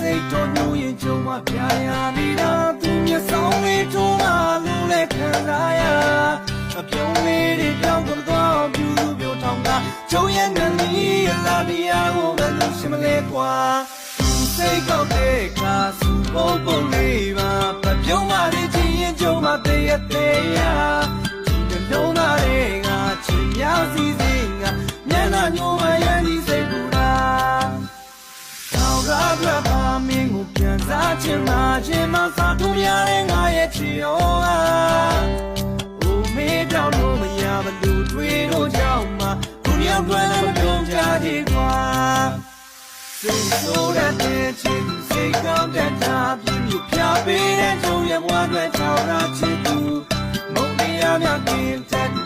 စိတ်တော်ညူရင်ကြုံမှာပြရနေတာသူမျက်စောင်းလေးထုံးလာလို့လဲခံစားရအပြုံးလေးတွေပြောင်းကုန်တော့ပြူသူပြောထောင်ကကျုံရဲ့နလီရလာတရားကိုဘယ်လိုရှင်းမလဲကွာစိတ်ကောက်တဲ့ခါစုပုံပုံလေးပါပပြုံးပါလေချင်းရင်ကြုံမှာတည့်ရတည့်ရဒီလုံးသားတွေကချင်များစီစဉ်ကမျက်နှာညိုမရ စားခြင်းမခြင်းမစားထုံးရတဲ့ငါရဲ့ချီရောဟာအိုမေးပြောင်းလို့မရဘလို့တွေးလို့ကြောက်မှာသူရောက်တွဲလည်းမပြုံးကြသေးကွာစိတ်ဆိုးတဲ့ချစ်သူစိတ်ကောင်းတဲ့တာပြင်းပြပြပေးတဲ့ကြုံရမွားတွေထောင်ရချစ်သူမုံနေရမြကင်းတဲ့ချင်များစီစဉ်မဲ့